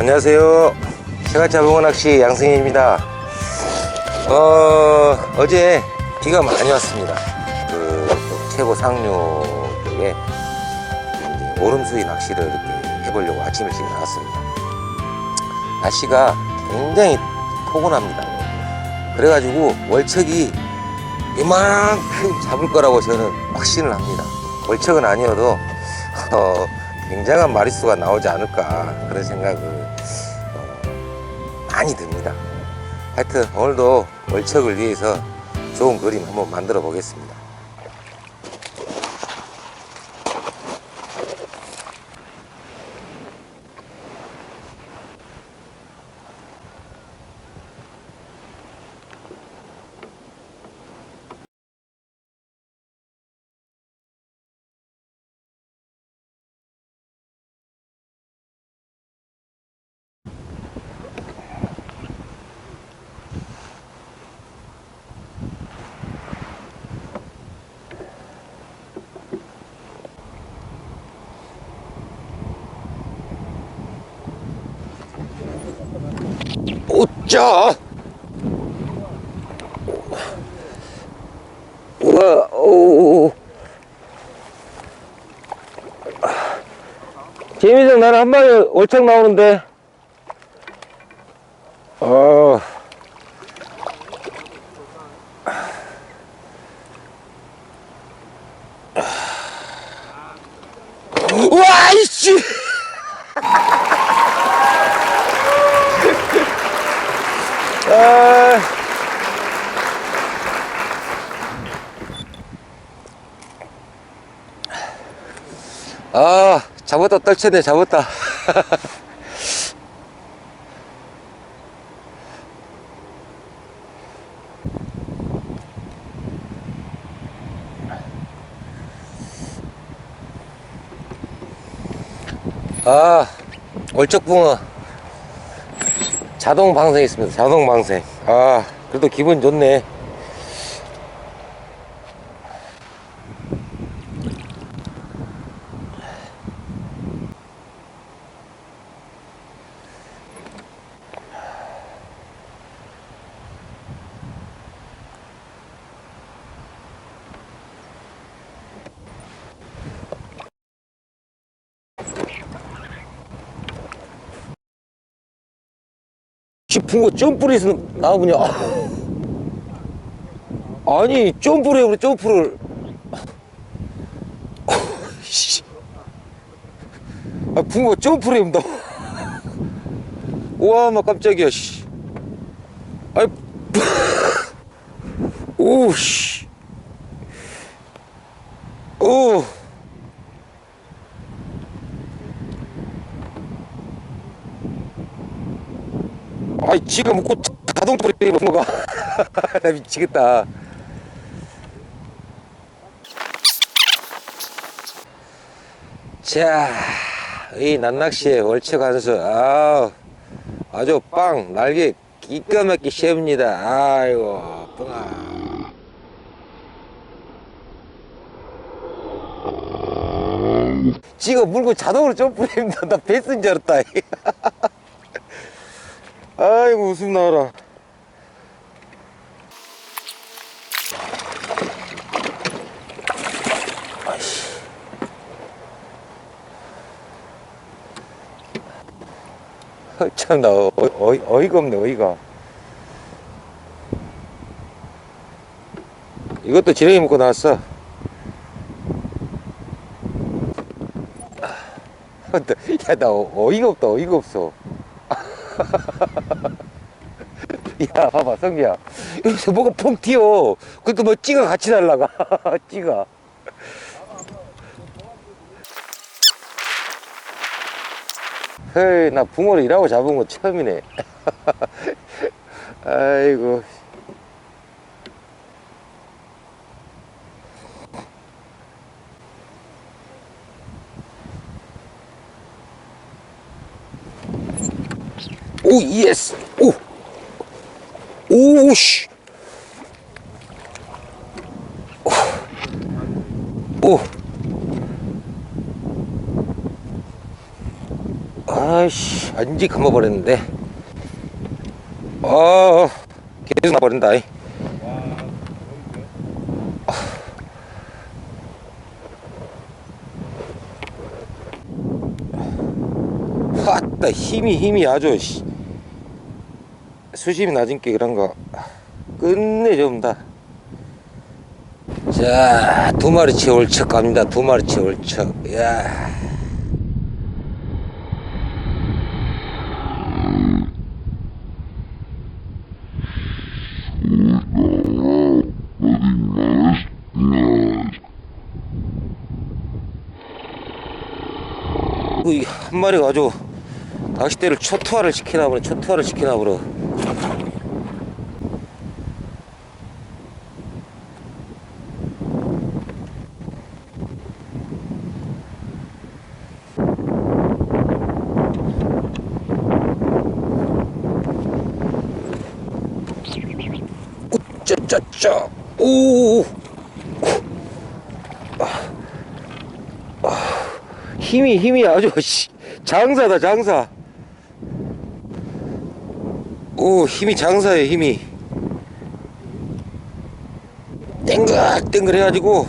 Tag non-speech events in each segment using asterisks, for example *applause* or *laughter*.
안녕하세요. 세가자봉어 낚시 양승현입니다. 어, 어제 비가 많이 왔습니다. 그 최고 상류 쪽에 오름수위 낚시를 이렇게 해보려고 아침 일찍 나왔습니다. 날씨가 굉장히 포근합니다. 그래가지고 월척이 이만큼 잡을 거라고 저는 확신을 합니다. 월척은 아니어도 어, 굉장한 마리수가 나오지 않을까 그런 생각을 어, 많이 듭니다. 하여튼 오늘도 월척을 위해서 좋은 그림 한번 만들어 보겠습니다. 오짜! 우와, 오. 재민정 나는 한 마리 월척 나오는데. 어. 와, 이씨! 아. 아, 잡았다, 떨쳤네, 잡았다. *laughs* 아, 월척붕어. 자동 방생했습니다. 자동 방생. 아, 그래도 기분 좋네. 깊은 거 점프에서 나오냐? 아니 점프를 해 우리 점프를. 씨. *laughs* 아 붕어 점프를 해 본다. 우와 막 깜짝이야. 씨. 아이 *laughs* 오씨. 오. 아이 지가 먹고 자동 돌이 먹는 거가 나 미치겠다 자이 난낚시의 월척 한수 아 아주 빵 날개 기가 막히게 셉니다. 아이고 뻥아 지가 물고 자동으로 점프합니다 *laughs* 나 뱃은 줄 알았다. *laughs* 아이고 웃음 나와라 *laughs* 참나 어, 어이, 어이가 없네 어이가. 이것도 지렁이 먹고 나왔어. *laughs* 야나 어이가 없다 어이가 없어. *laughs* 야 봐봐 성기야. 여기서 뭐가 펑 튀어. 그것도 뭐 찌가 같이 날라가. 찌가 헤이 나 붕어를 일하고 잡은 거 처음이네. *laughs* 아이고. 오 예스. 오. 오씨 오. 아, 아이씨, 완전히 감아버렸는데. 어, 계속 나버린다. 이. 왔다, 힘이, 힘이 아주, 씨. 수심이 낮은 게 그런가. 끝내줍니다. 자, 두 마리치 올척 갑니다. 두 마리치 올척. 야. 한 마리가 아주 낚싯대를 초토화를 시키나 보네. 초토화를 시키나 보러. 짜짜짜 오. 힘이 힘이 아주 씨, 장사다 장사. 오 힘이 장사예요 힘이. 땡글땡글 해가지고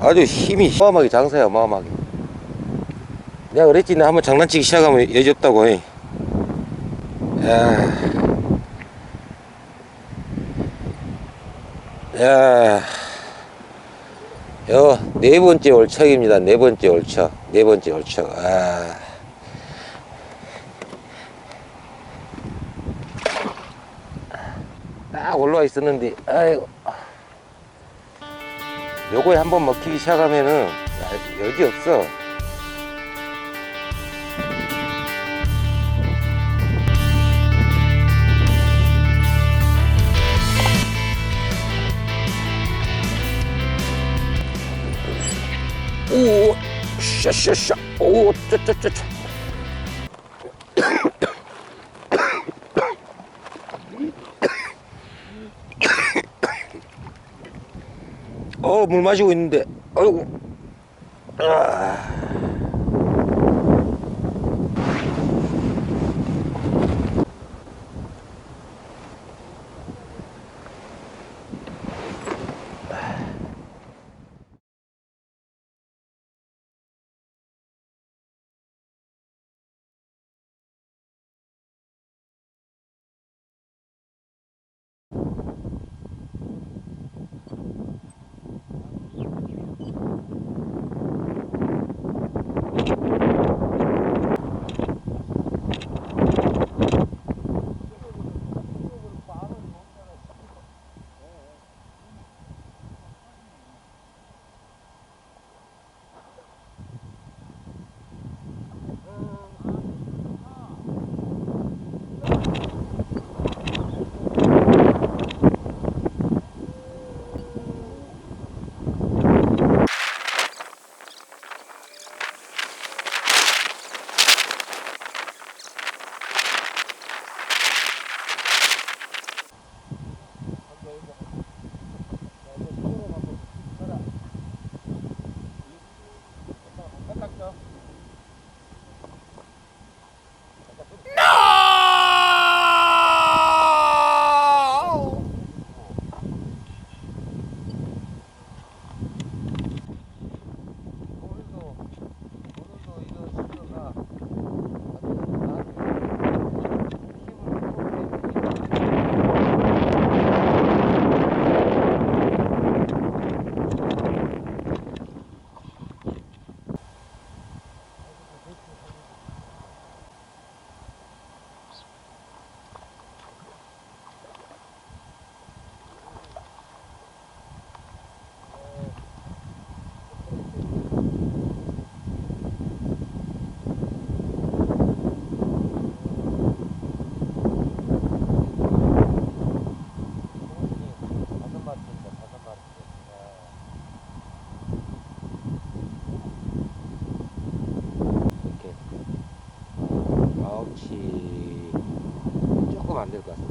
아주 힘이 어마어마하게 장사야 어마어마하게. 내가 그랬지 나 한번 장난치기 시작하면 여지 없다고 해. 야. 야, 요, 네 번째 올척입니다. 네 번째 올척. 네 번째 올척. 아. 딱 올라와 있었는데, 아이고. 요거에 한번 먹히기 시작하면은, 야, 여지 없어. 샤샤샤, 오, 짜짜짜짜. 어, 물 마시고 있는데, 아이고. 아. 조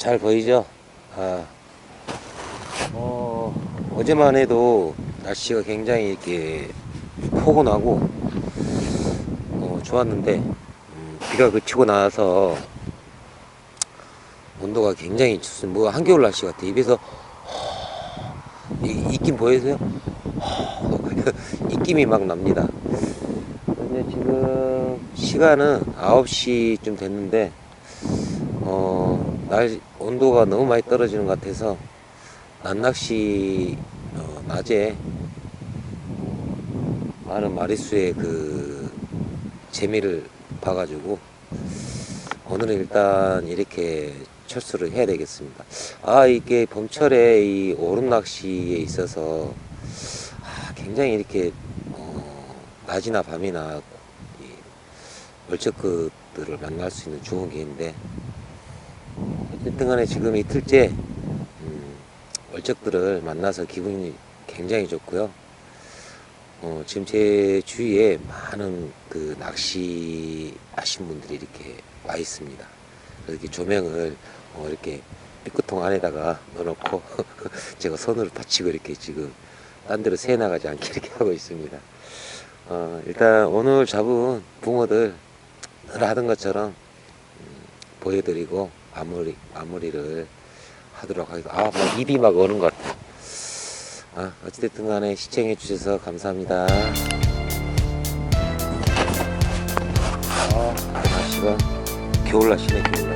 잘 보이죠? 아, 어, 어제만 해도 날씨가 굉장히 이렇게 포근하고 어, 좋았는데 음, 비가 그치고 나서 온도가 굉장히 춥습니다. 뭐 한겨울 날씨 같아. 입에서 이, 입김 보이세요? 입김이 *laughs* 막 납니다. 근데 지금 시간은 9시쯤 됐는데 어, 날 온도가 너무 많이 떨어지는 것 같아서 낮낚시 어, 낮에 많은 마리수의 그 재미를 봐가지고 오늘은 일단 이렇게 철수를 해야 되겠습니다. 아 이게 봄철에 이 오름 낚시에 있어서 아, 굉장히 이렇게 어, 낮이나 밤이나 이 월척급들을 만날 수 있는 좋은 기회인데 어쨌든 간에 지금 이틀째 음, 월척들을 만나서 기분이 굉장히 좋고요. 어, 지금 제 주위에 많은 그 낚시 하신 분들이 이렇게 와 있습니다. 이렇게 조명을 어, 이렇게 삐끗통 안에다가 넣어놓고 *laughs* 제가 손으로 받치고 이렇게 지금 딴 데로 새 나가지 않게 이렇게 *laughs* 하고 있습니다. 어, 일단 오늘 잡은 붕어들 늘 하던 것처럼 음, 보여드리고 마무리 마무리를 하도록 하겠습니다. 아, 막 입이 막 오는 것 같아. 아, 어찌됐든 간에 시청해 주셔서 감사합니다. 아, 날씨가 겨울 날씨네, 겨울.